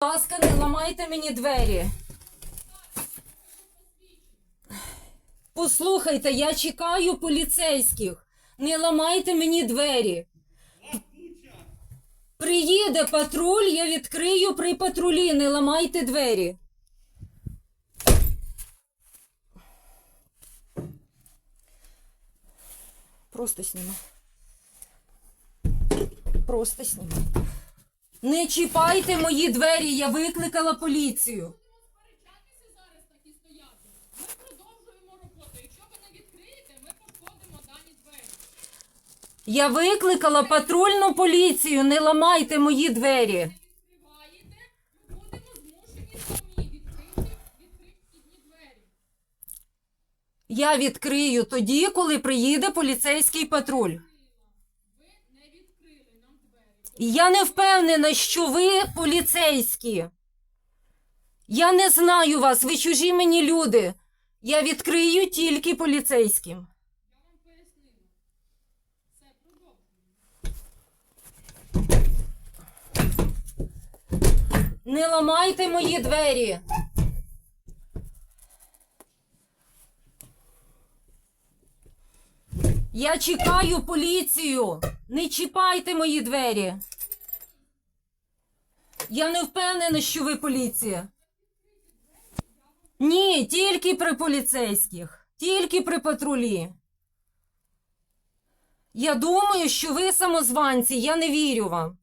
Ласка, не ламайте мені двері. Послухайте, я чекаю поліцейських. Не ламайте мені двері. Приїде патруль, я відкрию при патрулі. Не ламайте двері. Просто знімай. Просто знімай. Не чіпайте мої двері, я викликала поліцію. сперечатися ви не відкриєте, ми пошкодимо дані двері. Я викликала патрульну поліцію, не ламайте мої двері. Відкриваєте, ми будемо змушені самі відкрити, відкрити двері. Я відкрию тоді, коли приїде поліцейський патруль. Ви не відкрили нам двері. Я не впевнена, що ви поліцейські. Я не знаю вас, ви чужі мені люди. Я відкрию тільки поліцейським. Я вам пояснила. Не ламайте мої двері. Я чекаю поліцію. Не чіпайте мої двері. Я не впевнена, що ви поліція. Ні, тільки при поліцейських, тільки при патрулі. Я думаю, що ви самозванці, я не вірю вам.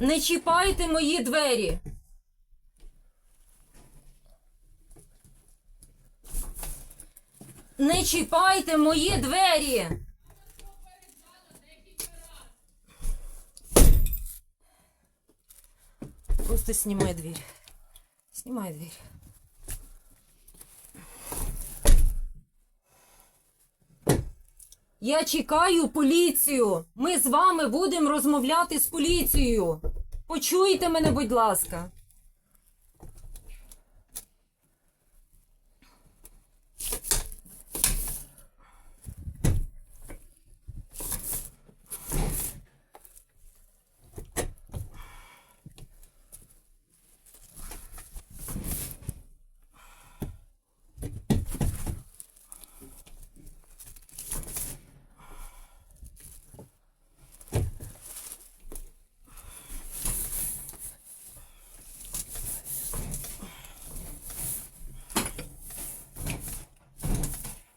Не чіпайте мої двері. Не чіпайте мої двері. Просто снимай дверь. Снимай дверь. Я чекаю поліцію. Ми з вами будемо розмовляти з поліцією. Почуйте мене, будь ласка.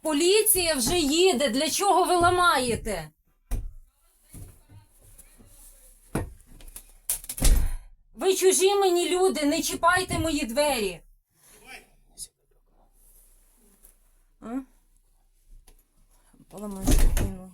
Поліція вже їде. Для чого ви ламаєте? Ви чужі мені люди, не чіпайте мої двері. А? Поломай спокійно.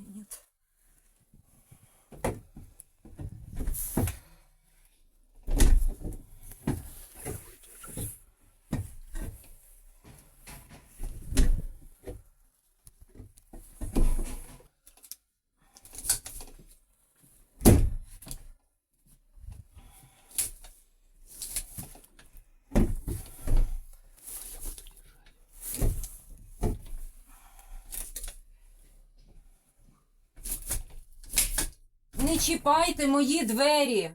Ні. Не чіпайте мої двері.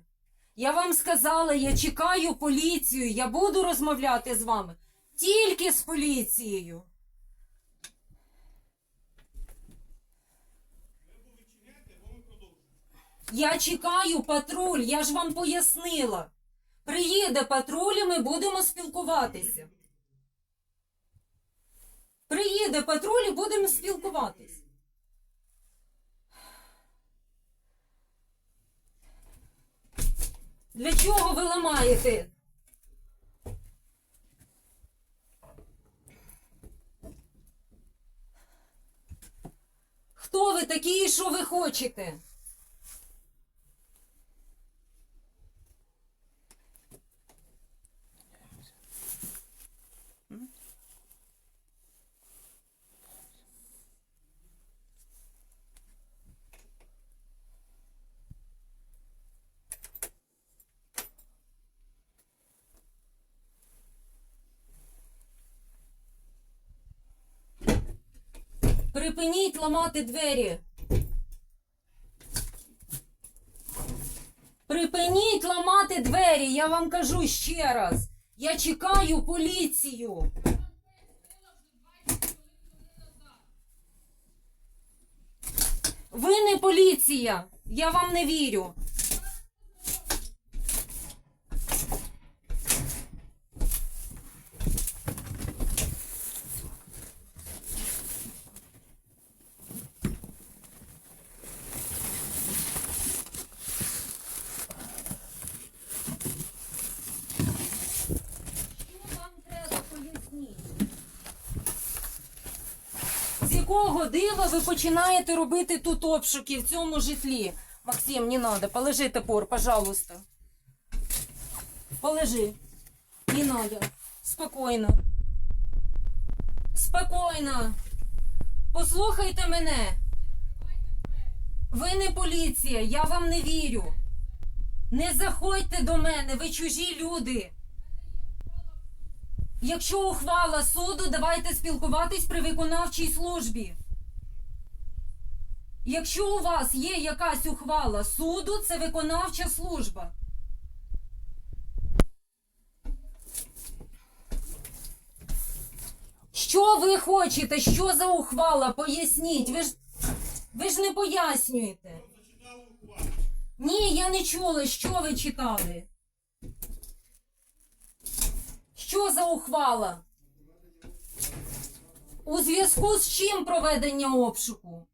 Я вам сказала, я чекаю поліцію. Я буду розмовляти з вами тільки з поліцією. Я чекаю патруль, я ж вам пояснила. Приїде патруль і ми будемо спілкуватися. Приїде патруль і будемо спілкуватися. Для чого ви ламаєте? Хто ви такі і що ви хочете? Припиніть ламати двері. Припиніть ламати двері, я вам кажу ще раз. Я чекаю поліцію. Ви не поліція. Я вам не вірю. Що вам треба поясніть? З якого дива ви починаєте робити тут обшуки в цьому житлі? Максим, не надо, положи топор, пожалуйста. Положи. Не надо. Спокійно. Спокійно. Послухайте мене. Ви не поліція, я вам не вірю. Не заходьте до мене, ви чужі люди. Якщо ухвала суду, давайте спілкуватись при виконавчій службі. Якщо у вас є якась ухвала суду, це виконавча служба. Що ви хочете? Що за ухвала? Поясніть. Ви ж, ви ж не пояснюєте. Ні, я не чула, що ви читали. Що за ухвала? У зв'язку з чим проведення обшуку?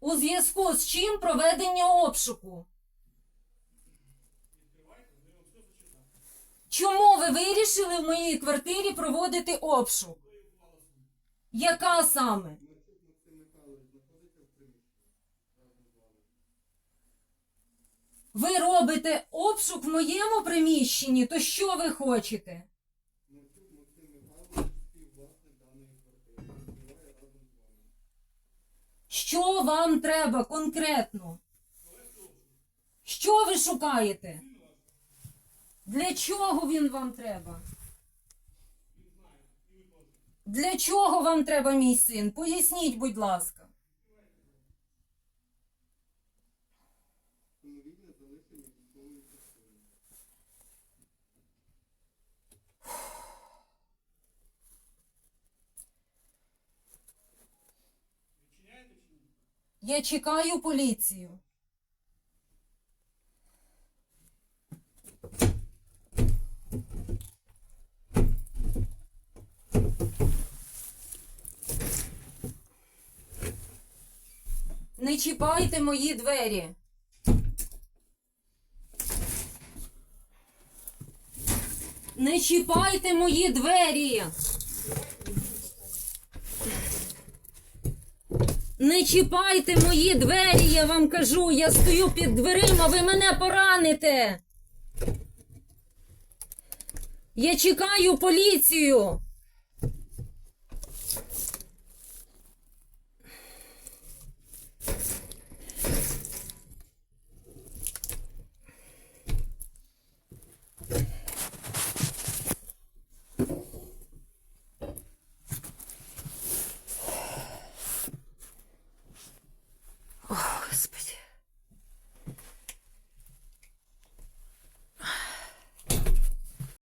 У зв'язку з чим проведення обшуку? Чому ви вирішили в моїй квартирі проводити обшук? Яка саме? Ви робите обшук в моєму приміщенні, то що ви хочете? Що вам треба конкретно? Що ви шукаєте? Для чого він вам треба? Для чого вам треба мій син? Поясніть, будь ласка. Я чекаю поліцію. Не чіпайте мої двері. Не чіпайте мої двері. Не чіпайте мої двері, я вам кажу. Я стою під дверима, ви мене пораните. Я чекаю поліцію.